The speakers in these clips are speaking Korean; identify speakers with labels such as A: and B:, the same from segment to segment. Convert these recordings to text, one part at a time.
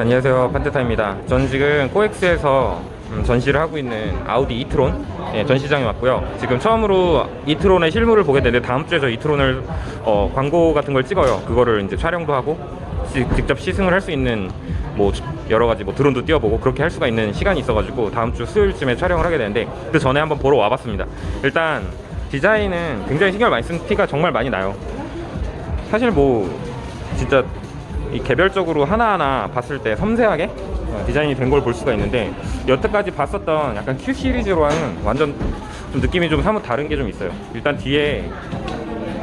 A: 안녕하세요. 판테타입니다. 저는 지금 코엑스에서 음, 전시를 하고 있는 아우디 이트론? 예, 전시장에 왔고요. 지금 처음으로 이트론의 실물을 보게 되는데 다음 주에 저 이트론을 어, 광고 같은 걸 찍어요. 그거를 이제 촬영도 하고 시- 직접 시승을 할 수 있는 뭐 여러 가지 뭐 드론도 띄워보고 그렇게 할 수가 있는 시간이 있어가지고 다음 주 수요일쯤에 촬영을 하게 되는데 그 전에 한번 보러 와봤습니다. 일단 디자인은 굉장히 신경을 많이 쓴 티가 정말 많이 나요. 사실 뭐 진짜 이 개별적으로 하나하나 봤을 때 섬세하게 어, 디자인이 된 걸 볼 수가 있는데 여태까지 봤었던 약간 Q 시리즈로는 완전 좀 느낌이 좀 사뭇 다른 게 좀 있어요. 일단 뒤에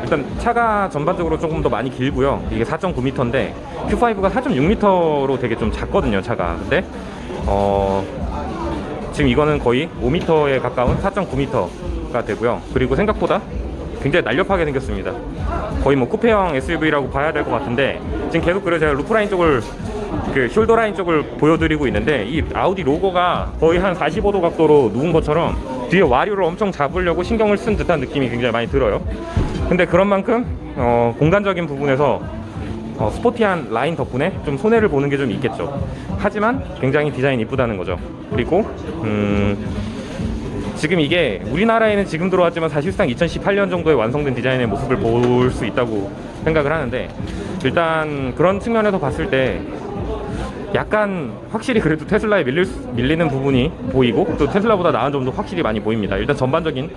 A: 일단 차가 전반적으로 조금 더 많이 길고요. 이게 4.9m인데 Q5가 4.6m로 되게 좀 작거든요, 차가. 근데 어 지금 이거는 거의 5m에 가까운 4.9m가 되고요. 그리고 생각보다 굉장히 날렵하게 생겼습니다. 거의 뭐 쿠페형 SUV라고 봐야 될 것 같은데 지금 계속 그래서 제가 루프라인 쪽을 그 숄더 라인 쪽을 보여드리고 있는데 이 아우디 로고가 거의 한 45도 각도로 누운 것처럼 뒤에 와류를 엄청 잡으려고 신경을 쓴 듯한 느낌이 굉장히 많이 들어요. 근데 그런 만큼 어, 공간적인 부분에서 어, 스포티한 라인 덕분에 좀 손해를 보는 게 좀 있겠죠. 하지만 굉장히 디자인 이쁘다는 거죠. 그리고 음, 지금 이게 우리나라에는 지금 들어왔지만 사실상 2018년 정도에 완성된 디자인의 모습을 볼 수 있다고 생각을 하는데 일단 그런 측면에서 봤을 때 약간 확실히 그래도 테슬라에 밀릴 수- 밀리는 부분이 보이고 또 테슬라보다 나은 점도 확실히 많이 보입니다. 일단 전반적인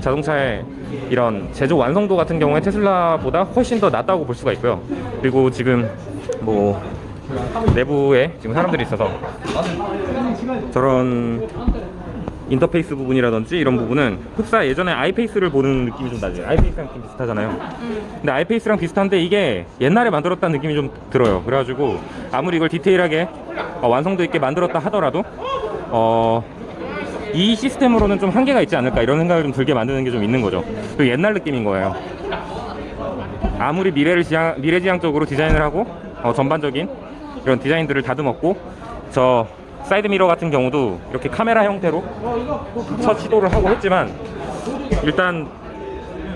A: 자동차의 이런 제조 완성도 같은 경우에 테슬라보다 훨씬 더 낫다고 볼 수가 있고요. 그리고 지금 뭐 내부에 지금 사람들이 있어서 저런 인터페이스 부분이라든지 이런 부분은 흡사 예전에 아이페이스를 보는 느낌이 좀 나죠. 아이페이스랑 좀 비슷하잖아요. 근데 아이페이스랑 비슷한데 이게 옛날에 만들었다는 느낌이 좀 들어요. 그래가지고 아무리 이걸 디테일하게 어, 완성도 있게 만들었다 하더라도 어, 이 시스템으로는 좀 한계가 있지 않을까 이런 생각을 좀 들게 만드는 게 좀 있는 거죠. 그 옛날 느낌인 거예요. 아무리 미래를 지향, 미래지향적으로 디자인을 하고 어, 전반적인 이런 디자인들을 다듬었고 저 사이드 미러 같은 경우도 이렇게 카메라 형태로 첫 시도를 하고 했지만 일단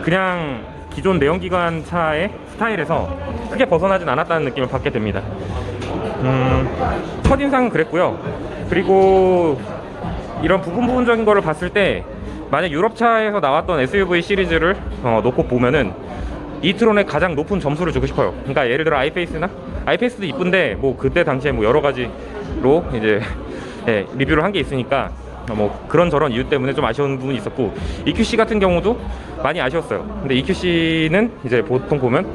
A: 그냥 기존 내연기관 차의 스타일에서 크게 벗어나진 않았다는 느낌을 받게 됩니다. 음, 첫인상은 그랬고요. 그리고 이런 부분 부분적인 거를 봤을 때 만약 유럽차에서 나왔던 SUV 시리즈를 어, 놓고 보면은 이트론에 가장 높은 점수를 주고 싶어요. 그러니까 예를 들어 아이페이스나 아이페이스도 이쁜데 뭐 그때 당시에 뭐 여러 가지 로 이제 예, 리뷰를 한 게 있으니까 어, 뭐 그런 저런 이유 때문에 좀 아쉬운 부분이 있었고 EQC 같은 경우도 많이 아쉬웠어요. 근데 EQC는 이제 보통 보면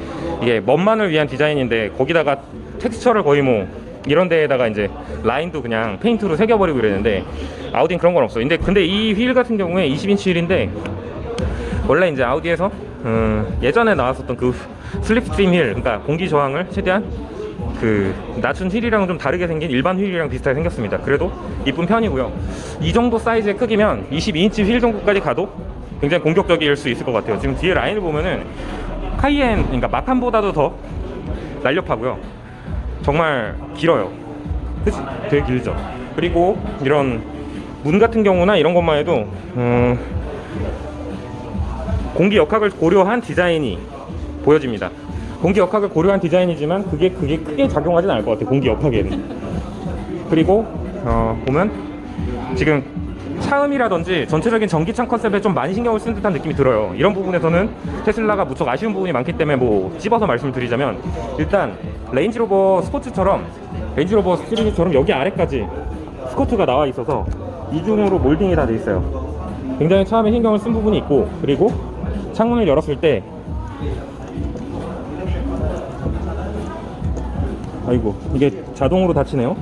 A: 이게 먼만을 위한 디자인인데 거기다가 텍스처를 거의 뭐 이런 데에다가 이제 라인도 그냥 페인트로 새겨버리고 이랬는데 아우디는 그런 건 없어. 근데 근데 이 휠 같은 경우에 20인치 휠인데 원래 이제 아우디에서 음, 예전에 나왔었던 그 슬립스트림 휠, 그러니까 공기 저항을 최대한 그 낮춘 휠이랑 좀 다르게 생긴 일반 휠이랑 비슷하게 생겼습니다. 그래도 이쁜 편이고요. 이 정도 사이즈의 크기면 22인치 휠 정도까지 가도 굉장히 공격적일 수 있을 것 같아요. 지금 뒤에 라인을 보면은 카이엔, 그러니까 마칸보다도 더 날렵하고요. 정말 길어요. 그치? 되게 길죠. 그리고 이런 문 같은 경우나 이런 것만 해도 음, 공기 역학을 고려한 디자인이 보여집니다. 공기 역학을 고려한 디자인이지만 그게 그게 크게 작용하진 않을 것 같아요. 공기 역학에는. 그리고 어, 보면 지금 차음이라든지 전체적인 전기창 컨셉에 좀 많이 신경을 쓴 듯한 느낌이 들어요. 이런 부분에서는 테슬라가 무척 아쉬운 부분이 많기 때문에 뭐 찝어서 말씀을 드리자면 일단 레인지로버 스포츠처럼 레인지로버 시리즈처럼 여기 아래까지 스커트가 나와 있어서 이중으로 몰딩이 다 돼 있어요. 굉장히 처음에 신경을 쓴 부분이 있고 그리고 창문을 열었을 때 아이고 이게 자동으로 닫히네요.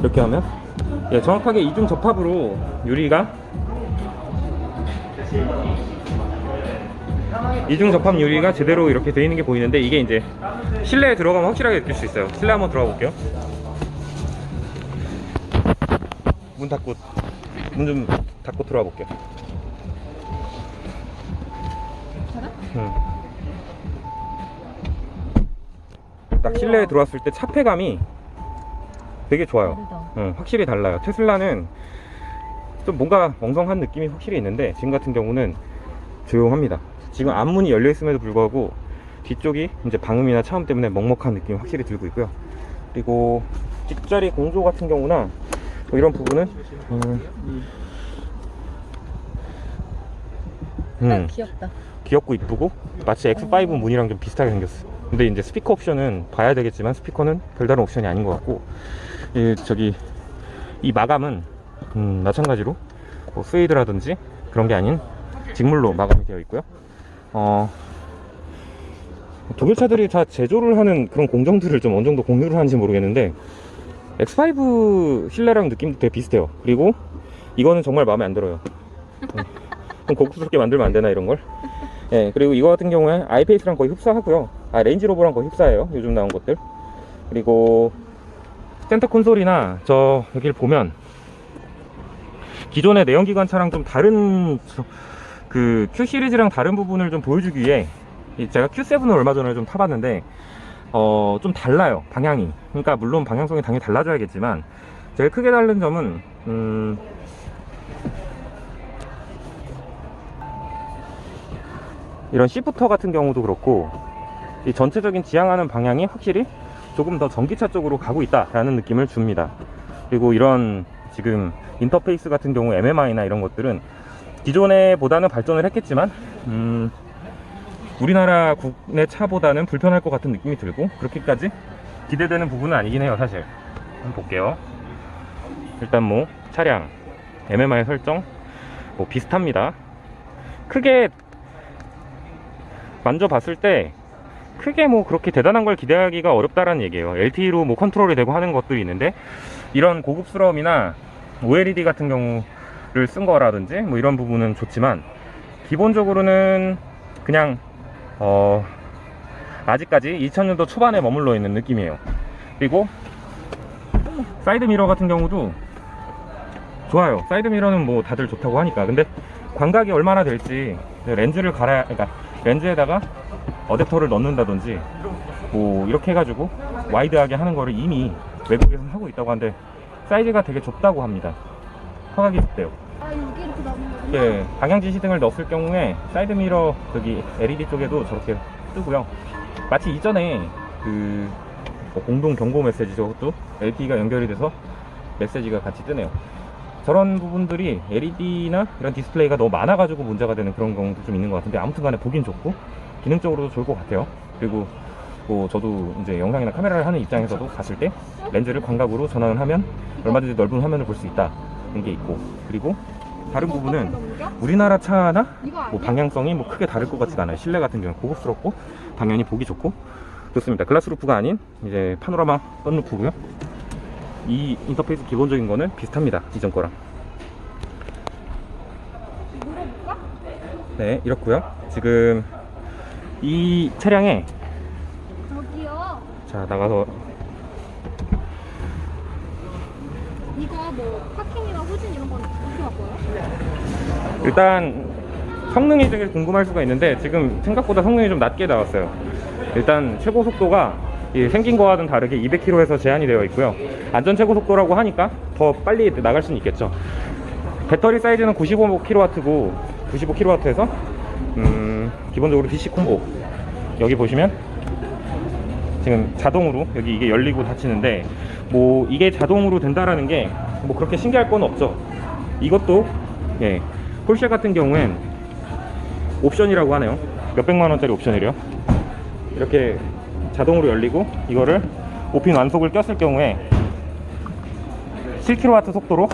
A: 이렇게 하면. 예, 정확하게 이중 접합으로 유리가 이중 접합 유리가 제대로 이렇게 되어 있는 게 보이는데 이게 이제 실내에 들어가면 확실하게 느낄 수 있어요. 실내 한번 들어가 볼게요. 문 닫고 문 좀 닫고 들어가 볼게요. 음. 딱 실내에 들어왔을 때 차폐감이 되게 좋아요. 응, 확실히 달라요. 테슬라는 좀 뭔가 멍성한 느낌이 확실히 있는데 지금 같은 경우는 조용합니다. 지금 앞문이 열려 있음에도 불구하고 뒤쪽이 이제 방음이나 차음 때문에 먹먹한 느낌이 확실히 들고 있고요. 그리고 뒷자리 공조 같은 경우나 뭐 이런 부분은 음, 음,
B: 아, 귀엽다.
A: 귀엽고 이쁘고 마치 X5 문이랑 좀 비슷하게 생겼어. 근데 이제 스피커 옵션은 봐야 되겠지만 스피커는 별다른 옵션이 아닌 것 같고 이 저기 이 마감은 음, 마찬가지로 뭐 스웨이드라든지 그런 게 아닌 직물로 마감이 되어 있고요. 어, 독일 차들이 다 제조를 하는 그런 공정들을 좀 어느 정도 공유를 하는지 모르겠는데 X5 실내랑 느낌도 되게 비슷해요. 그리고 이거는 정말 마음에 안 들어요. 음, 좀 고급스럽게 만들면 안 되나 이런 걸? 예, 그리고 이거 같은 경우에 아이페이스랑 거의 흡사하고요. 아, 레인지로버랑 거의 흡사해요. 요즘 나온 것들. 그리고 센터 콘솔이나 저 여기를 보면 기존의 내연기관 차랑 좀 다른 저- 그 Q 시리즈랑 다른 부분을 좀 보여주기 위해 이 제가 Q7을 얼마 전에 좀 타봤는데 어, 좀 달라요. 방향이. 그러니까 물론 방향성이 당연히 달라져야겠지만 제일 크게 다른 점은 음, 이런 시프터 같은 경우도 그렇고 이 전체적인 지향하는 방향이 확실히 조금 더 전기차 쪽으로 가고 있다라는 느낌을 줍니다. 그리고 이런 지금 인터페이스 같은 경우 MMI나 이런 것들은 기존에 보다는 발전을 했겠지만 음, 우리나라 국내 차보다는 불편할 것 같은 느낌이 들고 그렇게까지 기대되는 부분은 아니긴 해요 사실. 한번 볼게요. 일단 뭐 차량 MMI 설정 뭐 비슷합니다. 크게 만져봤을 때 크게 뭐 그렇게 대단한 걸 기대하기가 어렵다라는 얘기예요. LTE로 뭐 컨트롤이 되고 하는 것들이 있는데 이런 고급스러움이나 OLED 같은 경우를 쓴 거라든지 뭐 이런 부분은 좋지만 기본적으로는 그냥 어 아직까지 2000년도 초반에 머물러 있는 느낌이에요. 그리고 사이드 미러 같은 경우도 좋아요. 사이드 미러는 뭐 다들 좋다고 하니까. 근데 광각이 얼마나 될지 렌즈를 갈아야, 그러니까 렌즈에다가 어댑터를 넣는다든지 뭐 이렇게 해가지고 와이드하게 하는 거를 이미 외국에서는 하고 있다고 하는데 사이즈가 되게 좁다고 합니다. 허각이 좁대요.
B: 아 여기 이렇게 나오는 거구나.
A: 예, 방향 지시등을 넣었을 경우에 사이드 미러 저기 LED 쪽에도 저렇게 뜨고요. 마치 이전에 그뭐 공동 경고 메시지 저것도 LTE가 연결이 돼서 메시지가 같이 뜨네요. 저런 부분들이 LED나 이런 디스플레이가 너무 많아가지고 문제가 되는 그런 경우도 좀 있는 것 같은데 아무튼 간에 보긴 좋고 기능적으로도 좋을 것 같아요. 그리고 뭐 저도 이제 영상이나 카메라를 하는 입장에서도 봤을 때 렌즈를 광각으로 전환을 하면 얼마든지 넓은 화면을 볼 수 있다는 게 있고 그리고 다른 부분은? 우리나라 차나? 뭐 방향성이 뭐 크게 다를 것 같지가 않아요. 실내 같은 경우는 고급스럽고 당연히 보기 좋고 좋습니다. 글라스 루프가 아닌 이제 파노라마 썬루프고요. 이 인터페이스 기본적인 거는 비슷합니다. 이전 거랑. 네, 이렇고요. 지금 이 차량에
B: 저기요.
A: 자 나가서
B: 이거 뭐 파킹이나 후진 이런 건 어떻게 바꿔요?
A: 일단 성능이 되게 궁금할 수가 있는데 지금 생각보다 성능이 좀 낮게 나왔어요. 일단 최고 속도가 이 생긴 거와는 다르게 200km에서 제한이 되어 있고요. 안전 최고 속도라고 하니까 더 빨리 나갈 수는 있겠죠. 배터리 사이즈는 95kW고 95kW에서 음, 기본적으로 DC 콤보 여기 보시면 지금 자동으로 여기 이게 열리고 닫히는데 뭐 이게 자동으로 된다라는 게 뭐 그렇게 신기할 건 없죠. 이것도 예 폴쉐 같은 경우엔 옵션이라고 하네요. 몇백만 원짜리 옵션이래요. 이렇게 자동으로 열리고 이거를 5핀 완속을 꼈을 경우에 7kW 속도로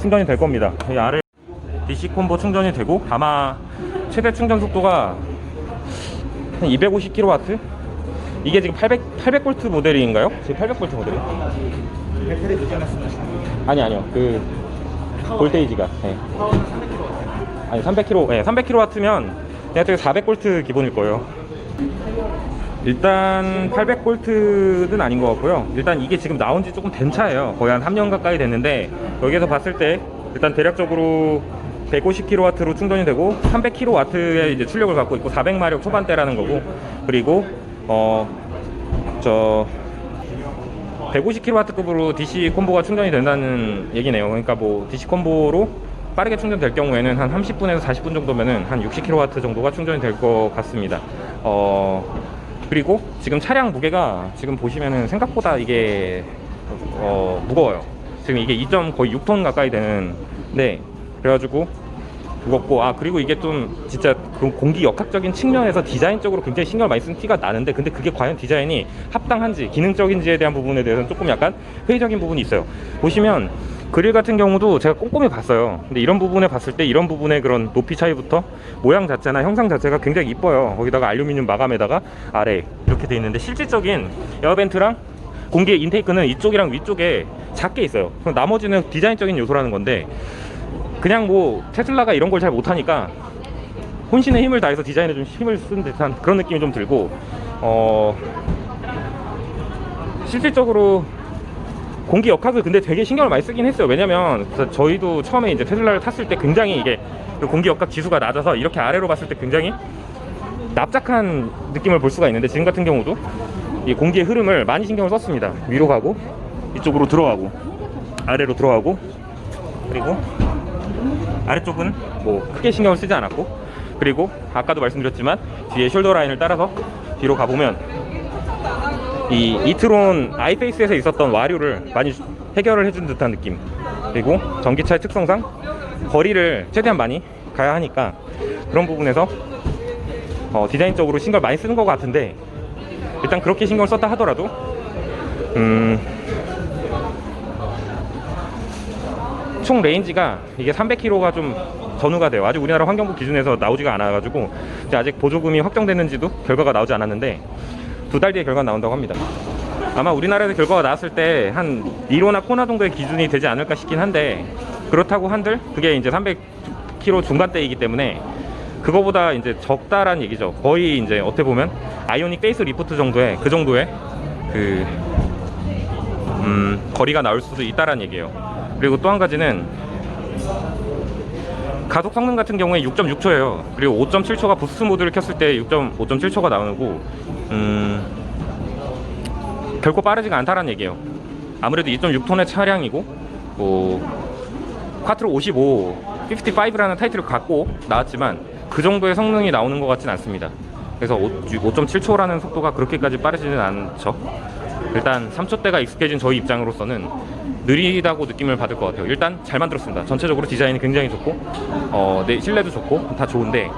A: 충전이 될 겁니다. 이 아래 DC 콤보 충전이 되고 아마 최대 충전 속도가 한 250kW? 이게 지금 800, 800V 모델인가요? 지금 800V 모델이? 아니 아니요 그 볼테이지가 네. 아니 300kW 네, 300kW면 그냥 되게 400V 기본일 거예요 일단 800V는 아닌 것 같고요 일단 이게 지금 나온 지 조금 된 차예요 거의 한 3년 가까이 됐는데 여기에서 봤을 때 일단 대략적으로 150kW로 충전이 되고 300kW의 이제 출력을 갖고 있고 400마력 초반대라는 거고 그리고 어저 150kW급으로 DC 콤보가 충전이 된다는 얘기네요. 그러니까 뭐 DC 콤보로 빠르게 충전될 경우에는 한 30분에서 40분 정도면은 한 60kW 정도가 충전이 될 것 같습니다. 어 그리고 지금 차량 무게가 지금 보시면은 생각보다 이게 어, 무거워요. 지금 이게 2. 거의 6톤 가까이 되는데 그래가지고 무겁고 아 그리고 이게 좀 진짜 그 공기 역학적인 측면에서 디자인적으로 굉장히 신경을 많이 쓴 티가 나는데 근데 그게 과연 디자인이 합당한지 기능적인지에 대한 부분에 대해서는 조금 약간 회의적인 부분이 있어요. 보시면 그릴 같은 경우도 제가 꼼꼼히 봤어요. 근데 이런 부분에 봤을 때 이런 부분의 그런 높이 차이부터 모양 자체나 형상 자체가 굉장히 이뻐요. 거기다가 알루미늄 마감에다가 아래 이렇게 돼 있는데 실질적인 에어벤트랑 공기 인테이크는 이쪽이랑 위쪽에 작게 있어요. 그럼 나머지는 디자인적인 요소라는 건데 그냥 뭐 테슬라가 이런 걸 잘 못하니까 혼신의 힘을 다해서 디자인에 좀 힘을 쓴 듯한 그런 느낌이 좀 들고 어 실질적으로 공기 역학을 근데 되게 신경을 많이 쓰긴 했어요. 왜냐면 저- 저희도 처음에 이제 테슬라를 탔을 때 굉장히 이게 그 공기 역학 지수가 낮아서 이렇게 아래로 봤을 때 굉장히 납작한 느낌을 볼 수가 있는데 지금 같은 경우도 이 공기의 흐름을 많이 신경을 썼습니다. 위로 가고 이쪽으로 들어가고 아래로 들어가고 그리고 아래쪽은 뭐 크게 신경을 쓰지 않았고 그리고 아까도 말씀드렸지만 뒤에 숄더 라인을 따라서 뒤로 가보면 이 이트론 아이페이스에서 있었던 와류를 많이 해결을 해준 듯한 느낌. 그리고 전기차의 특성상 거리를 최대한 많이 가야 하니까 그런 부분에서 어, 디자인적으로 신경을 많이 쓰는 것 같은데 일단 그렇게 신경을 썼다 하더라도 음, 총 레인지가 이게 300km가 좀 전후가 돼요. 아직 우리나라 환경부 기준에서 나오지가 않아가지고 아직 보조금이 확정됐는지도 결과가 나오지 않았는데 두 달 뒤에 결과가 나온다고 합니다. 아마 우리나라에서 결과가 나왔을 때한 니로나 코나 정도의 기준이 되지 않을까 싶긴 한데 그렇다고 한들 그게 이제 300km 중반대이기 때문에 그거보다 이제 적다란 얘기죠. 거의 이제 어떻게 보면 아이오닉 페이스 리프트 정도의 그 정도의 그 음, 거리가 나올 수도 있다란 얘기예요. 그리고 또 한 가지는 가속 성능 같은 경우에 6.6초예요. 그리고 5.7초가 부스트 모드를 켰을 때 6.5.7초가 나오고 음, 결코 빠르지가 않다라는 얘기예요. 아무래도 2.6톤의 차량이고 뭐 콰트로 55, 55라는 타이틀을 갖고 나왔지만 그 정도의 성능이 나오는 것 같진 않습니다. 그래서 5.7초라는 속도가 그렇게까지 빠르지는 않죠. 일단 3초대가 익숙해진 저희 입장으로서는 느리다고 느낌을 받을 것 같아요. 일단 잘 만들었습니다. 전체적으로 디자인이 굉장히 좋고, 어, 네, 실내도 좋고 다 좋은데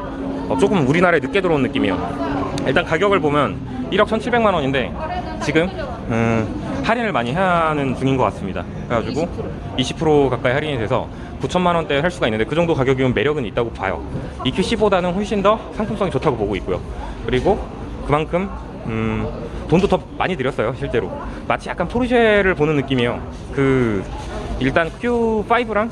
A: 어, 조금 우리나라에 늦게 들어온 느낌이에요. 일단 가격을 보면 1억 1,700만 원인데 지금 음, 할인을 많이 하는 중인 것 같습니다. 그래가지고 20% 가까이 할인이 돼서 9천만 원대 할 수가 있는데 그 정도 가격이면 매력은 있다고 봐요. EQC4보다는 훨씬 더 상품성이 좋다고 보고 있고요. 그리고 그만큼 음, 돈도 더 많이 들였어요 실제로. 마치 약간 포르쉐를 보는 느낌이에요. 그 일단 Q5랑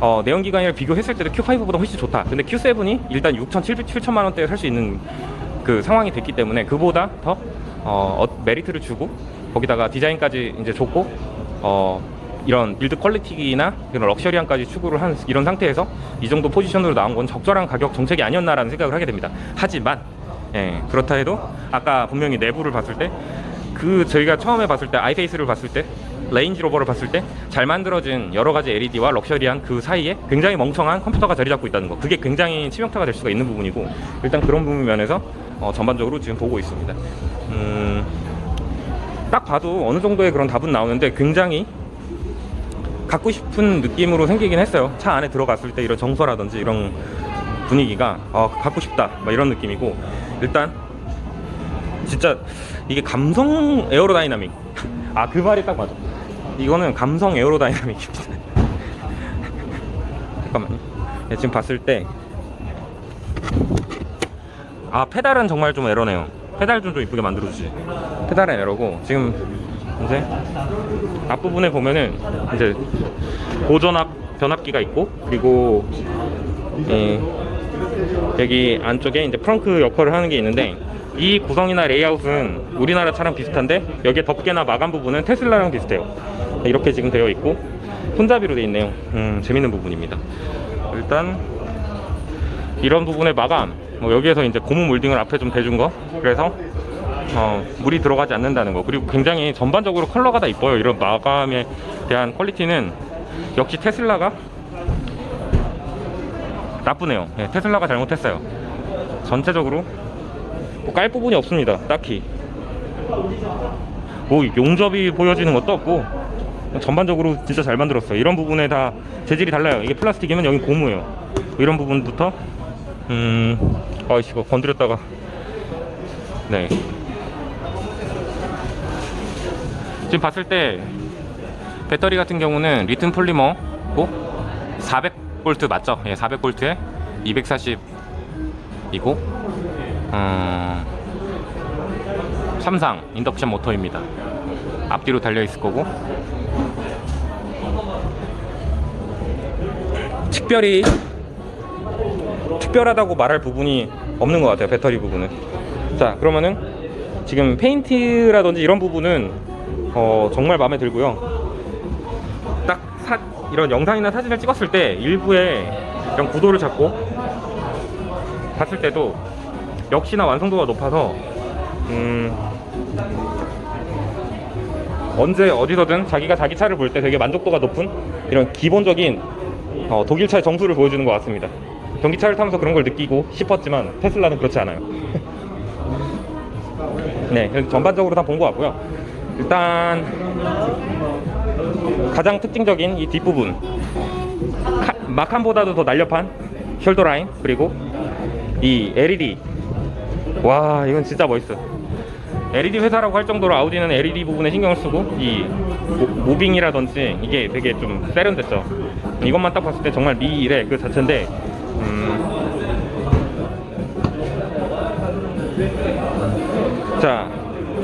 A: 어, 내연기관이랑 비교했을 때도 Q5보다 훨씬 좋다. 근데 Q7이 일단 6천 7천만 원대에 살 수 있는 그 상황이 됐기 때문에 그보다 더 어, 어, 메리트를 주고 거기다가 디자인까지 이제 좋고 어, 이런 빌드 퀄리티나 이런 럭셔리함까지 추구를 한 이런 상태에서 이 정도 포지션으로 나온 건 적절한 가격 정책이 아니었나라는 생각을 하게 됩니다. 하지만 예, 그렇다 해도 아까 분명히 내부를 봤을 때 그 저희가 처음에 봤을 때 아이페이스를 봤을 때 레인지 로버를 봤을 때 잘 만들어진 여러 가지 LED와 럭셔리한 그 사이에 굉장히 멍청한 컴퓨터가 자리 잡고 있다는 거 그게 굉장히 치명타가 될 수가 있는 부분이고 일단 그런 부분 면에서 어, 전반적으로 지금 보고 있습니다. 음, 딱 봐도 어느 정도의 그런 답은 나오는데 굉장히 갖고 싶은 느낌으로 생기긴 했어요. 차 안에 들어갔을 때 이런 정서라든지 이런 분위기가 어, 갖고 싶다 막 이런 느낌이고 일단 진짜 이게 감성 에어로다이나믹. 아 그 말이 딱 맞아. 이거는 감성 에어로다이나믹입니다 잠깐만요. 네, 지금 봤을 때 아 페달은 정말 좀 에러네요. 페달 좀 좀 이쁘게 만들어주지. 페달은 에러고 지금 이제 앞부분에 보면은 이제 고전압 변압기가 있고 그리고 예, 여기 안쪽에 이제 프렁크 역할을 하는 게 있는데 이 구성이나 레이아웃은 우리나라 차랑 비슷한데 여기에 덮개나 마감 부분은 테슬라랑 비슷해요. 이렇게 지금 되어 있고 손잡이로 되어 있네요. 음, 재밌는 부분입니다. 일단 이런 부분의 마감 뭐 여기에서 이제 고무 몰딩을 앞에 좀 대준 거. 그래서 어, 물이 들어가지 않는다는 거. 그리고 굉장히 전반적으로 컬러가 다 이뻐요. 이런 마감에 대한 퀄리티는 역시 테슬라가 나쁘네요 예, 테슬라가 잘못했어요 전체적으로 뭐 깔 부분이 없습니다 딱히 뭐 용접이 보여지는 것도 없고 전반적으로 진짜 잘 만들었어요. 이런 부분에 다 재질이 달라요. 이게 플라스틱이면 여기 고무예요. 이런 부분부터 음, 아이씨 이거 건드렸다가 네. 지금 봤을 때 배터리 같은 경우는 리튬 폴리머고 400V 맞죠? 예, 400V에 240이고 음, 삼상 인덕션 모터입니다. 앞뒤로 달려 있을 거고 특별히 특별하다고 말할 부분이 없는 것 같아요 배터리 부분은 자 그러면은 지금 페인트라든지 이런 부분은 어, 정말 마음에 들고요 이런 영상이나 사진을 찍었을 때 일부의 이런 구도를 잡고 봤을 때도 역시나 완성도가 높아서 음, 언제 어디서든 자기가 자기 차를 볼 때 되게 만족도가 높은 이런 기본적인 어, 독일차의 정수를 보여주는 것 같습니다. 전기차를 타면서 그런 걸 느끼고 싶었지만 테슬라는 그렇지 않아요. 네, 전반적으로 다 본 것 같고요. 일단 가장 특징적인 이 뒷부분 카- 마칸보다도 더 날렵한 숄더 라인 그리고 이 LED 와 이건 진짜 멋있어. LED 회사라고 할 정도로 아우디는 LED 부분에 신경을 쓰고 이 모- 모빙이라든지 이게 되게 좀 세련됐죠. 이것만 딱 봤을 때 정말 미일의 그 자체인데 음, 자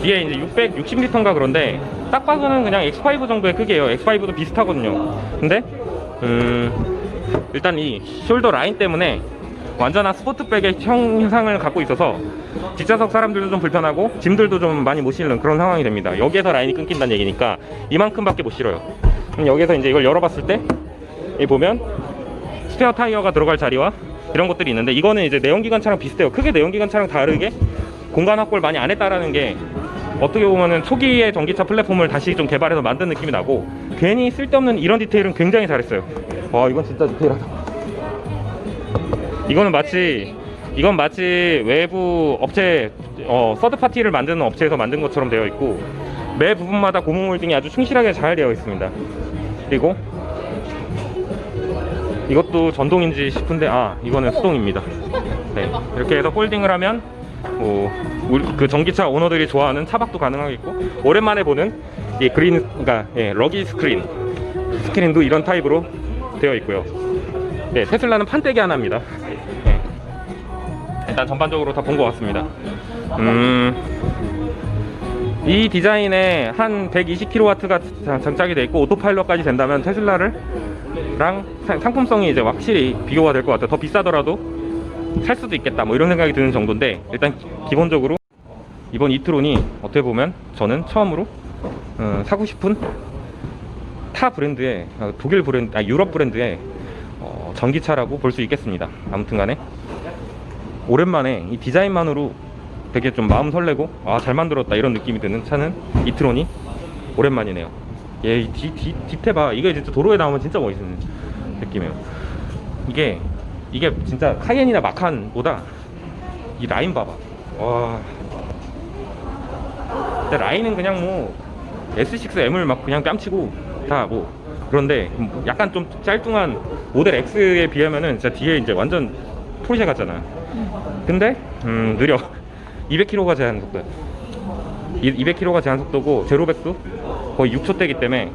A: 뒤에 이제 660리터인가 그런데 딱 봐서는 그냥 X5 정도의 크기예요. X5도 비슷하거든요. 근데 음, 일단 이 숄더 라인 때문에 완전한 스포트백의 형상을 갖고 있어서 뒷좌석 사람들도 좀 불편하고 짐들도 좀 많이 못 실는 그런 상황이 됩니다. 여기에서 라인이 끊긴다는 얘기니까 이만큼밖에 못 실어요. 그럼 여기서 이제 이걸 열어봤을 때 여기 보면 스페어 타이어가 들어갈 자리와 이런 것들이 있는데 이거는 이제 내연기관 차랑 비슷해요. 크게 내연기관 차랑 다르게 공간 확보를 많이 안 했다라는 게 어떻게 보면은 초기의 전기차 플랫폼을 다시 좀 개발해서 만든 느낌이 나고 괜히 쓸데없는 이런 디테일은 굉장히 잘했어요. 와 이건 진짜 디테일하다. 이거는 마치 이건 마치 외부 업체 어, 서드 파티를 만드는 업체에서 만든 것처럼 되어 있고 매 부분마다 고무 몰딩이 아주 충실하게 잘 되어 있습니다. 그리고 이것도 전동인지 싶은데 아 이거는 수동입니다. 네 이렇게 해서 폴딩을 하면 뭐, 그 전기차 오너들이 좋아하는 차박도 가능하겠고 오랜만에 보는 이 그린 그러니까 예, 러기 스크린 스크린도 이런 타입으로 되어 있고요. 네 테슬라는 판때기 하나입니다. 네. 일단 전반적으로 다 본 것 같습니다. 음, 이 디자인에 한 120kW가 장착이 돼 있고 오토파일럿까지 된다면 테슬라를 랑 상- 상품성이 이제 확실히 비교가 될 것 같아요. 더 비싸더라도 살 수도 있겠다. 뭐 이런 생각이 드는 정도인데 일단 기- 기본적으로 이번 이트론이 어떻게 보면 저는 처음으로 어, 사고 싶은 타 브랜드의 어, 독일 브랜드, 아 유럽 브랜드의 어, 전기차라고 볼 수 있겠습니다. 아무튼간에 오랜만에 이 디자인만으로 되게 좀 마음 설레고 아 잘 만들었다 이런 느낌이 드는 차는 이트론이 오랜만이네요. 얘이 뒤, 뒤, 뒤태 봐. 이게 진짜 도로에 나오면 진짜 멋있는 느낌이에요. 이게 이게 진짜 카이엔이나 마칸보다 이 라인 봐봐. 와. 근데 라인은 그냥 뭐 S6M을 막 그냥 뺨치고 다 뭐 그런데 약간 좀 짤뚱한 모델 X에 비하면은 진짜 뒤에 이제 완전 포르쉐 같잖아. 근데 음 느려. 200km가 제한 속도야. 200km가 제한 속도고 제로백도 거의 6초대기 때문에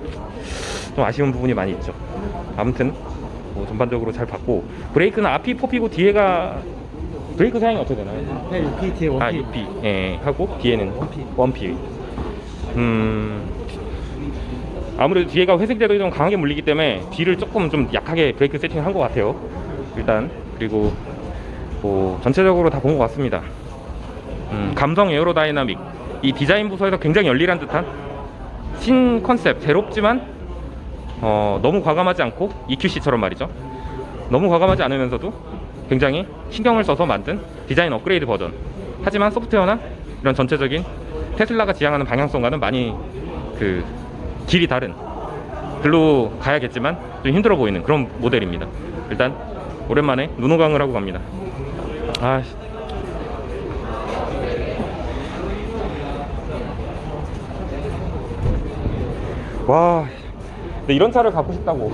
A: 좀 아쉬운 부분이 많이 있죠. 아무튼 뭐 전반적으로 잘 봤고 브레이크는 앞이 뽑히고 뒤에가 브레이크 사양이 어떻게 되나요?
C: 네, UPT에 원피.
A: 아 6P 예 하고 뒤에는
C: 원피.
A: 원피 음 아무래도 뒤에가 회색 제도 좀 강하게 물리기 때문에 뒤를 조금 좀 약하게 브레이크 세팅한 것 같아요 일단 그리고 뭐 전체적으로 다 본 것 같습니다 음, 감성 에어로다이나믹 이 디자인 부서에서 굉장히 열일한 듯한 신 컨셉 새롭지만 어, 너무 과감하지 않고 EQC처럼 말이죠. 너무 과감하지 않으면서도 굉장히 신경을 써서 만든 디자인 업그레이드 버전. 하지만 소프트웨어나 이런 전체적인 테슬라가 지향하는 방향성과는 많이 그 길이 다른 글로 가야겠지만 좀 힘들어 보이는 그런 모델입니다. 일단 오랜만에 눈호강을 하고 갑니다. 아 와 근데 이런 차를 갖고 싶다고.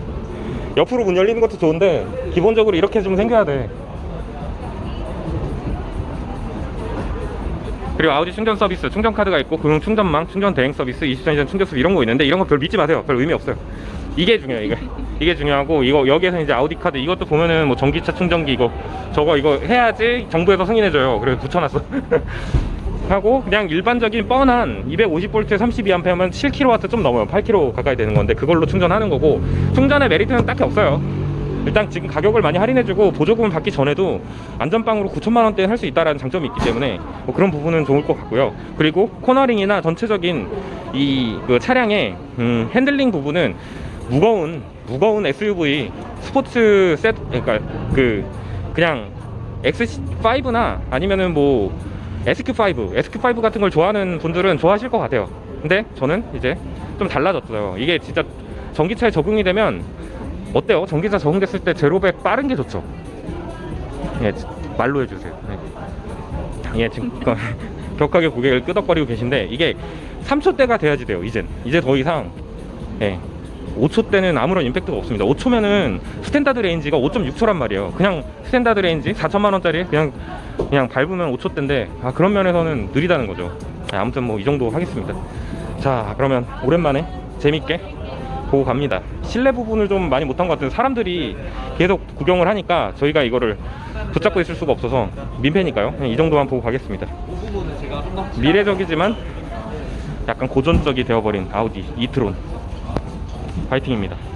A: 옆으로 문 열리는 것도 좋은데 기본적으로 이렇게 좀 생겨야 돼. 그리고 아우디 충전 서비스 충전 카드가 있고 금융 충전망 충전 대행 서비스 24시간 충전 서비스 이런 거 있는데 이런 거 별 믿지 마세요. 별 의미 없어요. 이게 중요해요 이게. 이게 중요하고 이거 여기에서 이제 아우디 카드 이것도 보면은 뭐 전기차 충전기 이거 저거 이거 해야지 정부에서 승인해줘요. 그래서 붙여놨어 하고 그냥 일반적인 뻔한 250V 32A면 7kW 좀 넘어요 8kW 가까이 되는 건데 그걸로 충전하는 거고 충전의 메리트는 딱히 없어요 일단 지금 가격을 많이 할인해주고 보조금을 받기 전에도 안전빵으로 9천만 원대 할 수 있다라는 장점이 있기 때문에 뭐 그런 부분은 좋을 것 같고요. 그리고 코너링이나 전체적인 이 그 차량의 음, 핸들링 부분은 무거운 무거운 SUV 스포츠 셋 그러니까 그 그냥 X5나 아니면은 뭐 SQ5, SQ5 같은 걸 좋아하는 분들은 좋아하실 것 같아요. 근데 저는 이제 좀 달라졌어요. 이게 진짜 전기차에 적응이 되면 어때요? 전기차 적응됐을 때 제로백 빠른 게 좋죠. 예, 말로 해주세요. 예, 예 지금 격하게 고개를 끄덕거리고 계신데 이게 3초대가 돼야지 돼요. 이젠 이제 더 이상 예. 5초 때는 아무런 임팩트가 없습니다. 5초면은 스탠다드 레인지가 5.6초란 말이에요. 그냥 스탠다드 레인지 4천만 원짜리 그냥 그냥 밟으면 5초 대인데 아 그런 면에서는 느리다는 거죠. 아, 아무튼 뭐 이 정도 하겠습니다. 자 그러면 오랜만에 재밌게 보고 갑니다. 실내 부분을 좀 많이 못한 것 같은 사람들이 계속 구경을 하니까 저희가 이거를 붙잡고 있을 수가 없어서 민폐니까요. 그냥 이 정도만 보고 가겠습니다. 미래적이지만 약간 고전적이 되어버린 아우디 이트론 파이팅입니다.